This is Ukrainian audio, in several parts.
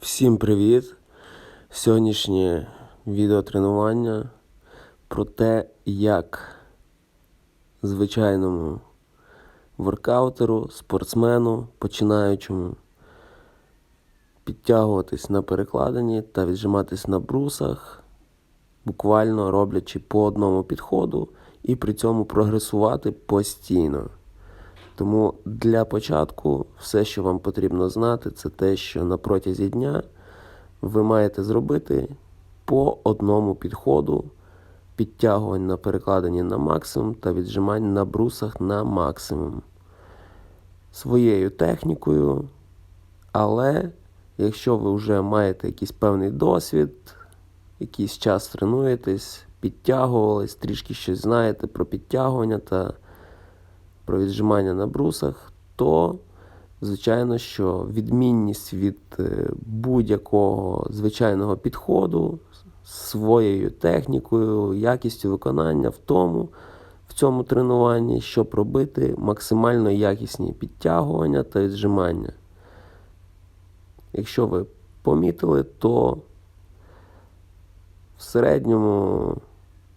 Всім привіт! Сьогоднішнє відеотренування про те, як звичайному воркаутеру, спортсмену, починаючому підтягуватись на перекладині та віджиматись на брусах, буквально роблячи по одному підходу і при цьому прогресувати постійно. Тому для початку все, що вам потрібно знати, це те, що на протязі дня ви маєте зробити по одному підходу підтягувань на перекладині на максимум та віджимань на брусах на максимум. Своєю технікою, але якщо ви вже маєте якийсь певний досвід, якийсь час тренуєтесь, підтягувались, трішки щось знаєте про підтягування та про віджимання на брусах, то, звичайно, що відмінність від е, будь-якого звичайного підходу своєю технікою, якістю виконання в тому, в цьому тренуванні, щоб робити максимально якісні підтягування та віджимання. Якщо ви помітили, то в середньому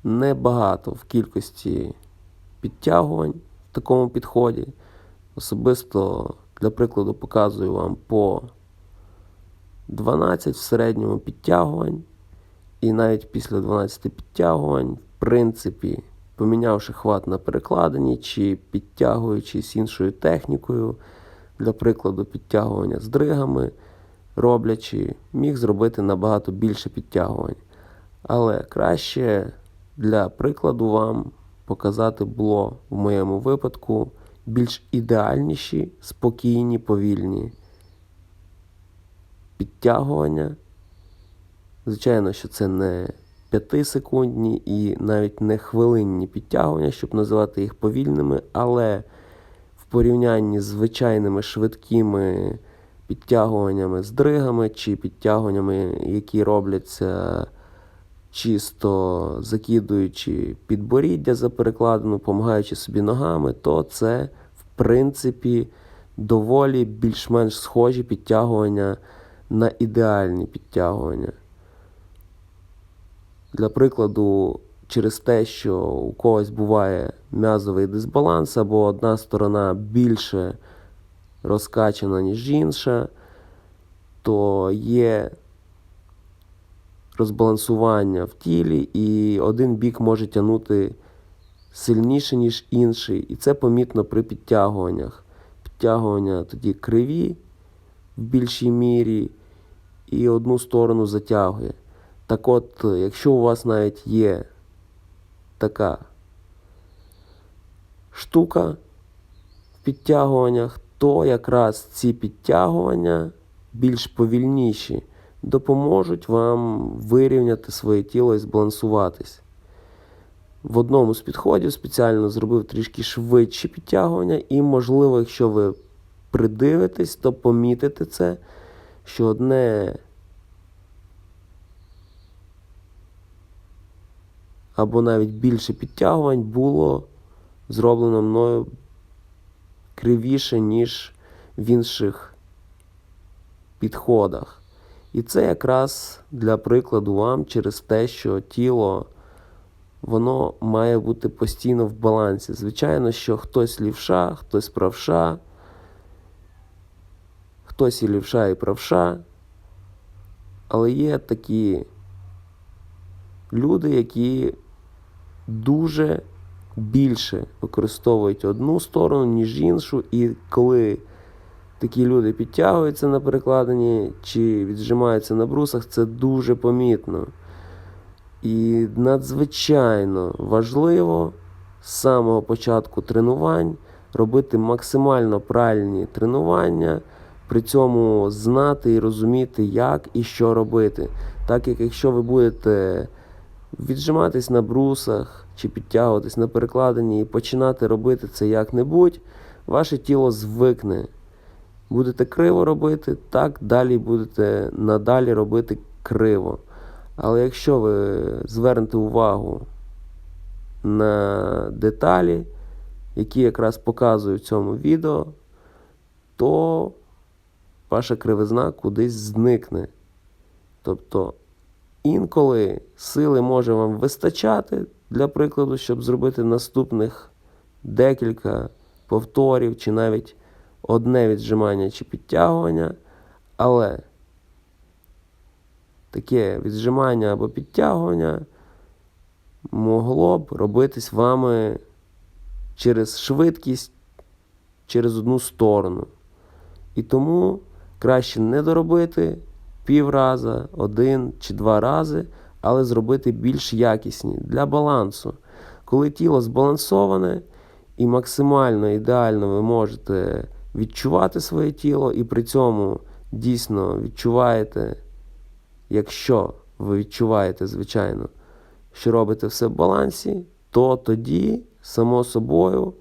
небагато в кількості підтягувань такому підході. Особисто, для прикладу, показую вам по 12 в середньому підтягувань. І навіть після 12 підтягувань, в принципі, помінявши хват на перекладині чи підтягуючись іншою технікою, для прикладу, підтягування з дригами, роблячи, міг зробити набагато більше підтягувань. Але краще для прикладу вам показати було в моєму випадку більш ідеальніші, спокійні, повільні підтягування. Звичайно, що це не 5-секундні і навіть не хвилинні підтягування, щоб називати їх повільними, але в порівнянні з звичайними швидкими підтягуваннями з дригами чи підтягуваннями, які робляться чисто закидуючи підборіддя за перекладину, допомагаючи собі ногами, то це, в принципі, доволі більш-менш схожі підтягування на ідеальні підтягування. Для прикладу, через те, що у когось буває м'язовий дисбаланс, або одна сторона більше розкачана, ніж інша, то є розбалансування в тілі, і один бік може тягнути сильніше, ніж інший. І це помітно при підтягуваннях. Підтягування тоді криві в більшій мірі і одну сторону затягує. Так от, якщо у вас навіть є така штука в підтягуваннях, то якраз ці підтягування більш повільніші допоможуть вам вирівняти своє тіло і збалансуватись. В одному з підходів спеціально зробив трішки швидші підтягування, і, можливо, якщо ви придивитесь, то помітите це, що одне або навіть більше підтягувань було зроблено мною кривіше, ніж в інших підходах. І це якраз для прикладу вам через те, що тіло воно має бути постійно в балансі. Звичайно, що хтось лівша, хтось правша, хтось і лівша, і правша. Але є такі люди, які дуже більше використовують одну сторону, ніж іншу, і коли такі люди підтягуються на перекладині чи віджимаються на брусах, це дуже помітно. І надзвичайно важливо з самого початку тренувань робити максимально правильні тренування, при цьому знати і розуміти, як і що робити. Так як якщо ви будете віджиматись на брусах чи підтягуватись на перекладині і починати робити це як-небудь, ваше тіло звикне будете криво робити, так далі будете надалі робити криво. Але якщо ви звернете увагу на деталі, які якраз показую в цьому відео, то ваша кривизна кудись зникне. Тобто інколи сили може вам вистачати, для прикладу, щоб зробити наступних декілька повторів, чи навіть одне віджимання чи підтягування, але таке віджимання або підтягування могло б робитись вами через швидкість, через одну сторону. І тому краще не доробити півраза, один чи два рази, але зробити більш якісні для балансу. Коли тіло збалансоване і максимально ідеально ви можете відчувати своє тіло, і при цьому дійсно відчуваєте, якщо ви відчуваєте, звичайно, що робите все в балансі, то тоді, само собою,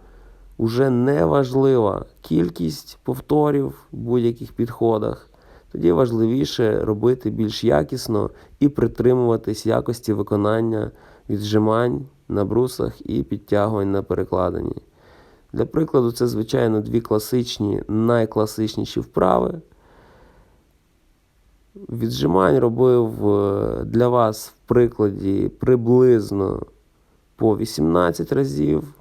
уже не важлива кількість повторів в будь-яких підходах. Тоді важливіше робити більш якісно і притримуватись якості виконання віджимань на брусах і підтягувань на перекладині. Для прикладу, це, звичайно, дві класичні, найкласичніші вправи. Віджимань робив е, для вас в прикладі приблизно по 18 разів.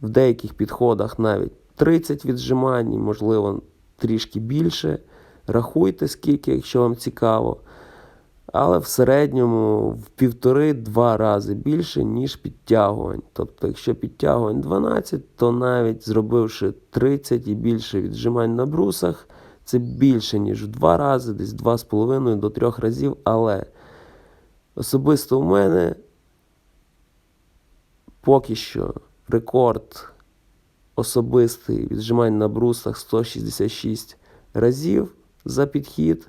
В деяких підходах навіть 30 віджимань, можливо, трішки більше. Рахуйте скільки, якщо вам цікаво. Але в середньому в півтори-два рази більше, ніж підтягувань. Тобто, якщо підтягувань 12, то навіть зробивши 30 і більше віджимань на брусах, це більше, ніж в два рази, десь 2,5 до 3 разів. Але особисто у мене поки що рекорд особистий віджимань на брусах 166 разів за підхід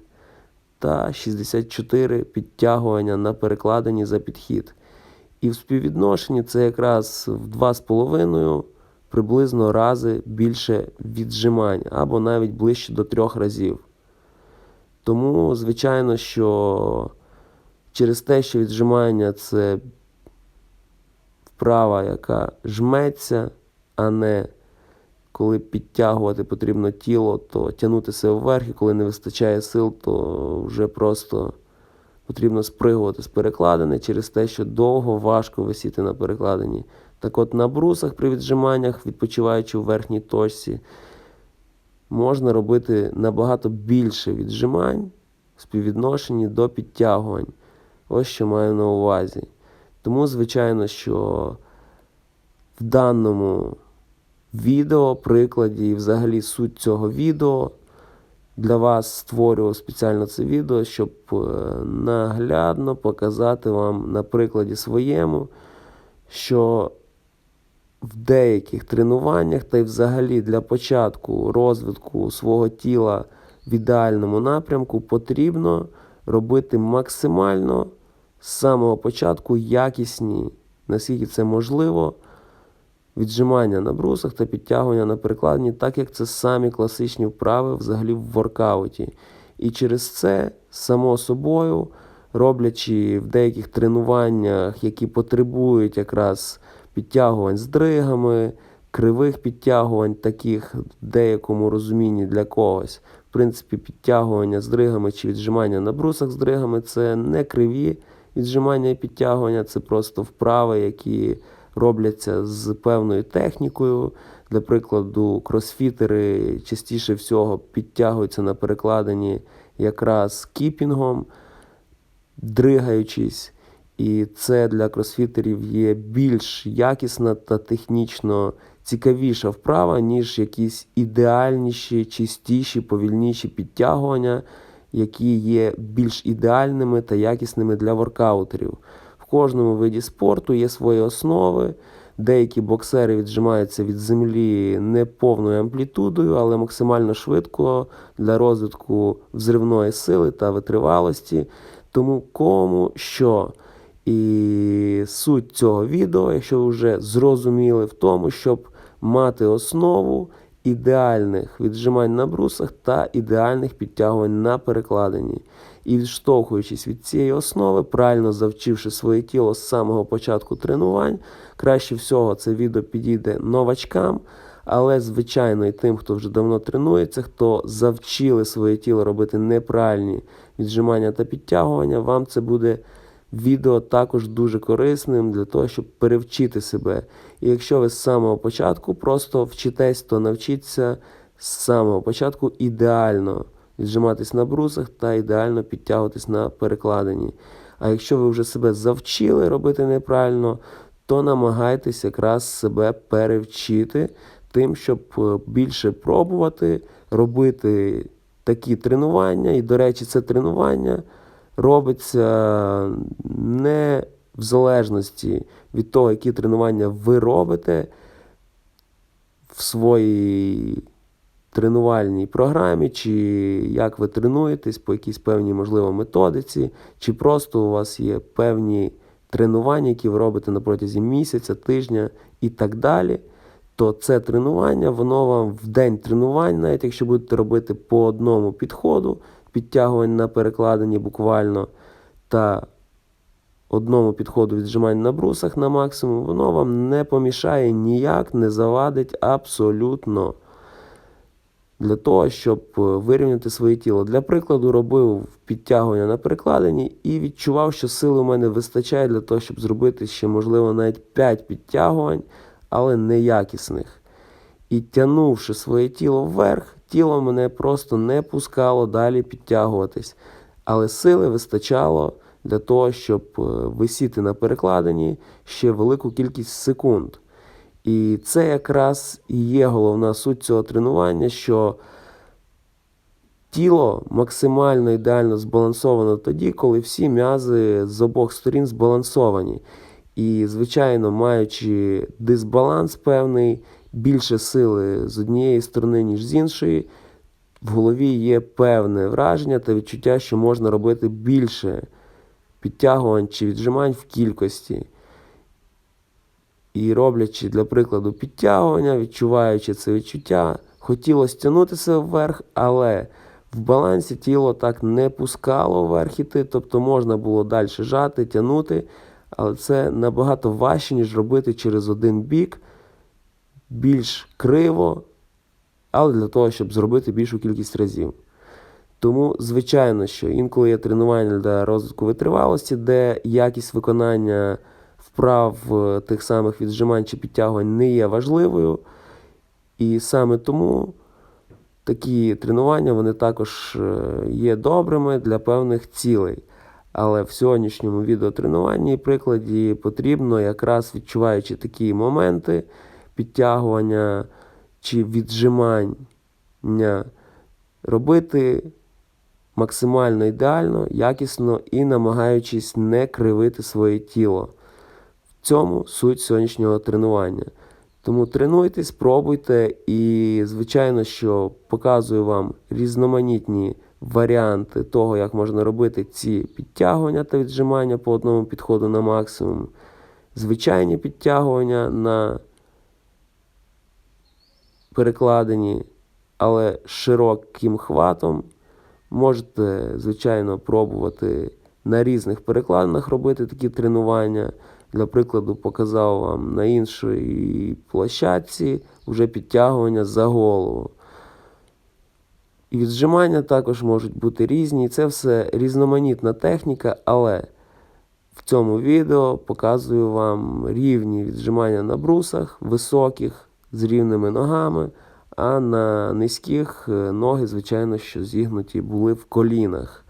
та 64 підтягування на перекладині за підхід. І в співвідношенні це якраз в 2,5 приблизно рази більше віджимань, або навіть ближче до 3 разів. Тому, звичайно, що через те, що віджимання це вправа, яка жметься, а не коли підтягувати потрібно тіло, то тягнути себе вверх, і коли не вистачає сил, то вже просто потрібно спригувати з перекладини через те, що довго важко висіти на перекладині. Так от на брусах при віджиманнях, відпочиваючи в верхній точці, можна робити набагато більше віджимань в співвідношенні до підтягувань. Ось що маю на увазі. Тому, звичайно, що в даному відео, прикладі і взагалі суть цього відео. Для вас створював спеціально це відео, щоб е, наглядно показати вам на прикладі своєму, що в деяких тренуваннях та й взагалі для початку розвитку свого тіла в ідеальному напрямку потрібно робити максимально з самого початку якісні, наскільки це можливо, віджимання на брусах та підтягування на перекладині, так як це самі класичні вправи взагалі в воркауті. І через це, само собою, роблячи в деяких тренуваннях, які потребують якраз підтягувань з дригами, кривих підтягувань, таких в деякому розумінні для когось. В принципі, підтягування з дригами чи віджимання на брусах з дригами це не криві віджимання і підтягування, це просто вправи, які робляться з певною технікою. Для прикладу, кросфітери частіше всього підтягуються на перекладині якраз кіпінгом, дригаючись. І це для кросфітерів є більш якісна та технічно цікавіша вправа, ніж якісь ідеальніші, чистіші, повільніші підтягування, які є більш ідеальними та якісними для воркаутерів. Кожному виді спорту є свої основи. Деякі боксери віджимаються від землі не повною амплітудою, але максимально швидко для розвитку взривної сили та витривалості. Тому кому що. І суть цього відео, якщо ви вже зрозуміли, в тому, щоб мати основу ідеальних віджимань на брусах та ідеальних підтягувань на перекладині. І відштовхуючись від цієї основи, правильно завчивши своє тіло з самого початку тренувань, краще всього це відео підійде новачкам. Але, звичайно, і тим, хто вже давно тренується, хто завчили своє тіло робити неправильні віджимання та підтягування, вам це буде відео також дуже корисним для того, щоб перевчити себе. І якщо ви з самого початку просто вчитесь, то навчіться з самого початку ідеально віджиматись на брусах та ідеально підтягуватись на перекладині. А якщо ви вже себе завчили робити неправильно, то намагайтесь якраз себе перевчити тим, щоб е, більше пробувати, робити такі тренування. І, до речі, це тренування робиться не в залежності від того, які тренування ви робите в своїй тренувальній програмі, чи як ви тренуєтесь по якійсь певній, можливо, методиці, чи просто у вас є певні тренування, які ви робите на протязі місяця, тижня і так далі. То це тренування, воно вам в день тренувань, навіть якщо будете робити по одному підходу, підтягувань на перекладині буквально, та одному підходу віджимань на брусах на максимум, воно вам не помішає ніяк, не завадить абсолютно для того, щоб е, вирівняти своє тіло. Для прикладу, робив підтягування на перекладині і відчував, що сили у мене вистачає для того, щоб зробити ще, можливо, навіть 5 підтягувань, але неякісних. І тягнувши своє тіло вверх, тіло мене просто не пускало далі підтягуватись. Але сили вистачало для того, щоб е, висіти на перекладині ще велику кількість секунд. І це якраз і є головна суть цього тренування, що тіло максимально ідеально збалансовано тоді, коли всі м'язи з обох сторін збалансовані. І, звичайно, маючи дисбаланс певний, більше сили з однієї сторони, ніж з іншої, в голові є певне враження та відчуття, що можна робити більше підтягувань чи віджимань в кількості. І роблячи, для прикладу, підтягування, відчуваючи це відчуття, хотілося тягнутися вверх, але в балансі тіло так не пускало вверх іти, тобто можна було далі жати, тягнути, але це набагато важче, ніж робити через один бік, більш криво, але для того, щоб зробити більшу кількість разів. Тому, звичайно, що інколи є тренування для розвитку витривалості, де якість виконання вправ е, тих самих віджимань чи підтягувань не є важливою. І саме тому такі тренування вони також е, є добрими для певних цілей. Але в сьогоднішньому відеотренуванні прикладі потрібно, якраз відчуваючи такі моменти підтягування чи віджимання, робити максимально ідеально, якісно і намагаючись не кривити своє тіло. Цьому суть сьогоднішнього тренування. Тому тренуйтесь, пробуйте, і, звичайно, що показую вам різноманітні варіанти того, як можна робити ці підтягування та віджимання по одному підходу на максимум. Звичайні підтягування на перекладині, але широким хватом. Можете, звичайно, пробувати на різних перекладинах робити такі тренування. Для прикладу, показав вам на іншій площадці вже підтягування за голову. І віджимання також можуть бути різні. Це все різноманітна техніка, але в цьому відео показую вам рівні віджимання на брусах, високих, з рівними ногами, а на низьких е, ноги, звичайно, що зігнуті були в колінах.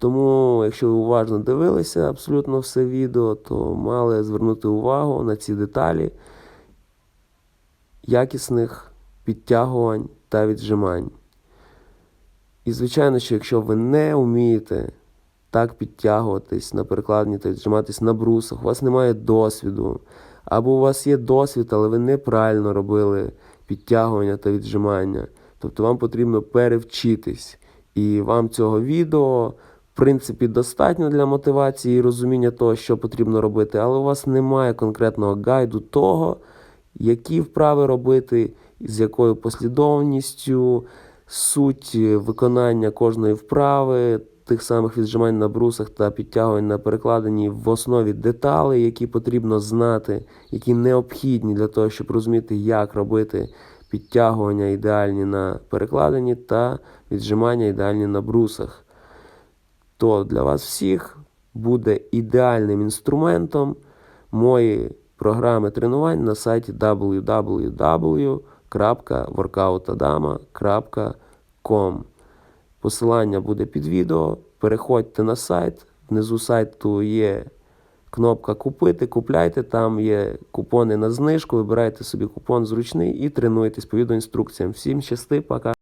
Тому, якщо ви уважно дивилися абсолютно все відео, то мали звернути увагу на ці деталі якісних підтягувань та віджимань. І, звичайно, що якщо ви не вмієте так підтягуватись на перекладні та віджиматись на брусах, у вас немає досвіду, або у вас є досвід, але ви неправильно робили підтягування та віджимання, тобто вам потрібно перевчитись. І вам цього відео принципі, достатньо для мотивації і розуміння того, що потрібно робити, але у вас немає конкретного гайду того, які вправи робити, з якою послідовністю, суть виконання кожної вправи тих самих віджимань на брусах та підтягувань на перекладині в основі деталі, які потрібно знати, які необхідні для того, щоб розуміти, як робити підтягування ідеальні на перекладині та віджимання ідеальні на брусах. То для вас всіх буде ідеальним інструментом мої програми тренувань на сайті www.workoutadama.com. Посилання буде під відео. Переходьте на сайт. Внизу сайту є кнопка Купити. Купляйте, там є купони на знижку. Вибирайте собі купон зручний і тренуйтесь по відеоінструкціям. Всім щасти, пока.